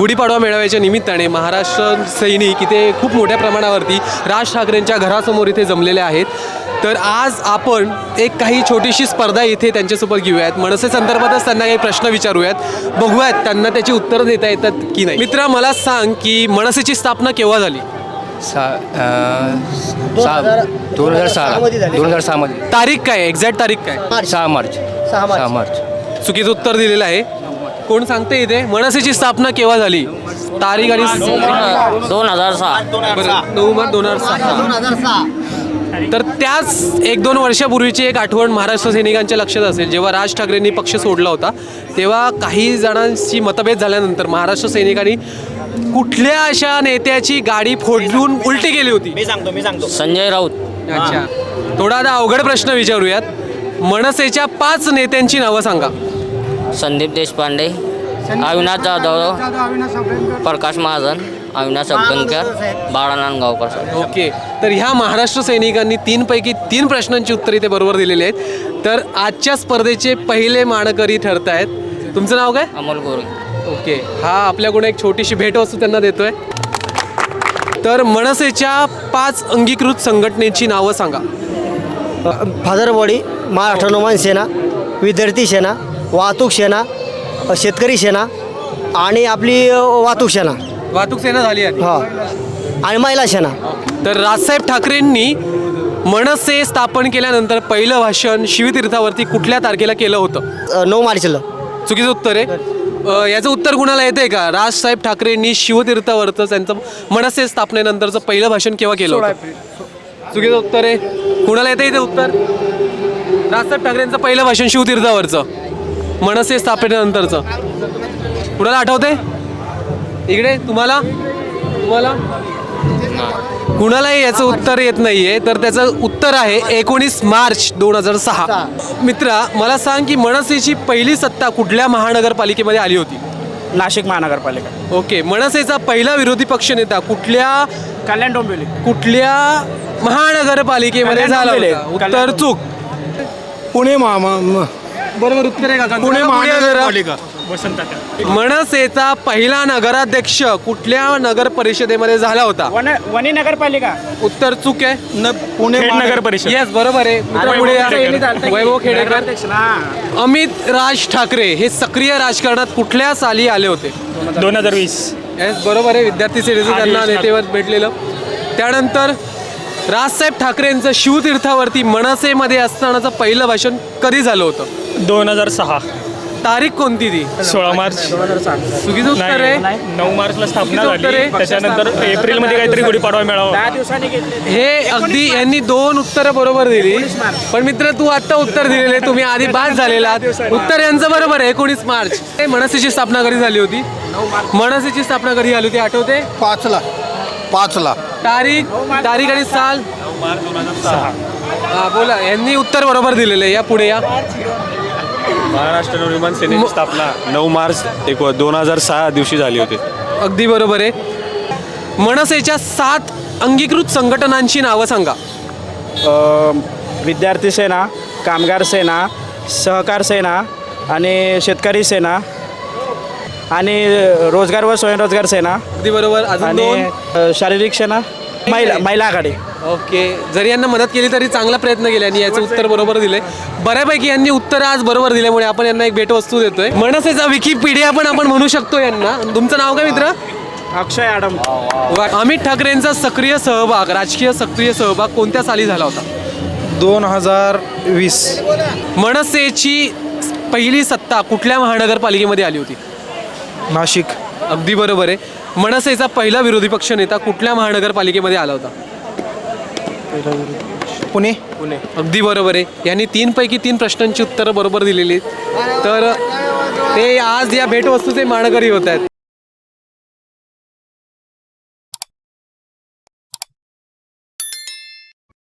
गुढीपाडवा मेळाव्याच्या निमित्ताने महाराष्ट्र सैनिक इथे खूप मोठ्या प्रमाणावरती राज ठाकरेंच्या घरासमोर इथे जमलेले आहेत. तर आज आपण एक काही छोटीशी स्पर्धा इथे त्यांच्यासोबत घेऊयात. मनसे संदर्भातच त्यांना काही प्रश्न विचारूयात. बघूयात त्यांना त्याची उत्तरं देता येतात की नाही. मित्रा मला सांग की मनसेची स्थापना केव्हा झाली? सा दोन हजार सहा दोन हजार सहामध्ये तारीख काय एक्झॅक्ट तारीख काय? सहा मार्च. सहा मार्च. चुकीचं उत्तर दिलेलं आहे. कोण सांगते इथे? मनसेची स्थापना केव्हा झाली? तारीख आणि दोन हजार सहा. बरं, नोव्हेंबर दोन हजार सहा. तर त्याच एक दोन वर्षापूर्वीची एक आठवण महाराष्ट्र सैनिकांच्या लक्षात असेल. जेव्हा राज ठाकरेंनी पक्ष सोडला होता तेव्हा काही जणांशी मतभेद झाल्यानंतर महाराष्ट्र सैनिकांनी कुठल्या अशा नेत्याची गाडी फोडून उलटी केली होती? मी सांगतो मी सांगतो. संजय राऊत. अच्छा. थोडा आता अवघड प्रश्न विचारूयात. मनसेच्या पाच नेत्यांची नावं सांगा. Sandeep Deshpande Avinash Jadhav Prakash Mahajan Avinash Abhyankar Bala Nandgaonkar sir okay. तर ह्या महाराष्ट्र सैनिकांनी तीनपैकी तीन प्रश्नांची उत्तरे इथे बरोबर दिलेली आहेत. तर आजच्या स्पर्धेचे पहिले मानकरी ठरत आहेत. तुमचं नाव काय? अमोल गोरे. ओके. हा आपल्याकडून एक छोटीशी भेटवस्तू त्यांना देतोय. तर मनसेच्या पाच अंगीकृत संघटनेची नावं सांगा. फादर बॉडी महाराष्ट्र नौमान सेना विद्यार्थी सेना वाहतूक सेना शेतकरी सेना आणि आपली वाहतूक सेना. वाहतूक सेना झाली आहे हा. आणि महिला सेना. तर राजसाहेब ठाकरेंनी मनसे स्थापन केल्यानंतर पहिलं भाषण शिवतीर्थावरती कुठल्या तारखेला केलं होतं? नऊ मार्चला. चुकीचं उत्तर आहे. अ, याचं उत्तर कुणाला येते का? राजसाहेब ठाकरेंनी शिवतीर्थावरचं त्यांचं मनसे स्थापनेनंतरचं पहिलं भाषण केव्हा केलं होतं? चुकीचं उत्तर आहे. कुणाला येते इथे उत्तर? राजसाहेब ठाकरेंचं पहिलं भाषण शिवतीर्थावरचं. मनसे स्थापनेनंतरचं. कुणाला आठवते? इकडे तुम्हाला? तुम्हाला? कुणालाही याचं उत्तर येत नाहीये तर त्याचं उत्तर आहे एकोणीस मार्च दोन हजार सहा. मित्रा मला सांग की मनसेची पहिली सत्ता कुठल्या महानगरपालिकेमध्ये आली होती? नाशिक महानगरपालिका. ओके मनसेचा पहिला विरोधी पक्षनेता कुठल्या कल्याण डोंबिवली. कुठल्या महानगरपालिकेमध्ये कल्याण झाला डोंबिवली. होता? उत्तर कल्याण. चूक. पुणे महा बरोबर उत्तर आहे का? पुणे महानगरपालिका वसंत मनसेचा पहिला नगराध्यक्ष कुठल्या नगर परिषदेमध्ये झाला होता? वन वणी नगरपालिका. उत्तर चूक आहे. न पुणे खेड नगर परिषद. येस बरोबर आहे. मित्र पुढे या. वैभव खेडेकर. अमित राज ठाकरे हे सक्रिय राजकारणात कुठल्या साली आले होते? दोन हजार वीस. येस बरोबर आहे. विद्यार्थी सेनेचं त्यांना नेतेवर भेटलेलं. त्यानंतर राजसाहेब ठाकरेंचं शिवतीर्थावरती मनसेमध्ये असतानाचं पहिलं भाषण कधी झालं होतं? दोन हजार सहा. तारीख कोणती ती? सोळा मार्च. चुकीचं उत्तर आहे नऊ मार्चला स्थापना झाली. त्याच्यानंतर एप्रिलमध्ये काहीतरी गुढीपाडवा मेळावा. हे अगदी यांनी दोन उत्तरं बरोबर दिली. पण मित्र तू आता उत्तर दिलेले तुम्ही आधी बाद झालेला. आहात. उत्तर यांचं बरोबर आहे एकोणीस मार्च. हे मनसेची स्थापना कधी झाली होती? मनसेची स्थापना कधी झाली होती? आठवते? पाचला. पाचला. तारीख तारीख आणि साल? हा बोला. यांनी उत्तर बरोबर दिलेलं आहे. या पुढे या. महाराष्ट्र नवनिर्माण सेनेची स्थापना नऊ मार्च एक दोन हजार सहा दिवशी झाली होती. अगदी बरोबर आहे. मनसेच्या सात अंगीकृत संघटनांची नावं सांगा. विद्यार्थी सेना कामगार सेना सहकार सेना आणि शेतकरी सेना आणि रोजगार व स्वयंरोजगार सेना अगदी बरोबर. अजून आणि दोन? अ, शारीरिक सेना. महिला महिला आघाडी. ओके. जरी यांना मदत केली तरी चांगला प्रयत्न केला आणि याचं उत्तर बरोबर दिले बऱ्यापैकी यांनी उत्तर आज बरोबर दिल्यामुळे आपण यांना एक भेटवस्तू देतोय. मनसेचा विकिपीडिया पण आपण म्हणू शकतो यांना. तुमचं नाव काय मित्र? अक्षय आडम. अमित ठाकरेंचा सक्रिय सहभाग राजकीय सक्रिय सहभाग कोणत्या साली झाला होता? दोन हजार वीस. मनसेची पहिली सत्ता कुठल्या महानगरपालिकेमध्ये आली होती? नाशिक. अगदी बरोबर आहे. मनसेचा पहिला विरोधी पक्ष नेता कुठल्या महानगरपालिकेमध्ये आला होता? पुणे? पुणे. अगदी बरोबर आहे. यांनी तीनपैकी तीन प्रश्नांची उत्तरं बरोबर दिलेली आहेत. तर ते आज या भेटवस्तूचे मानकरी होत आहेत.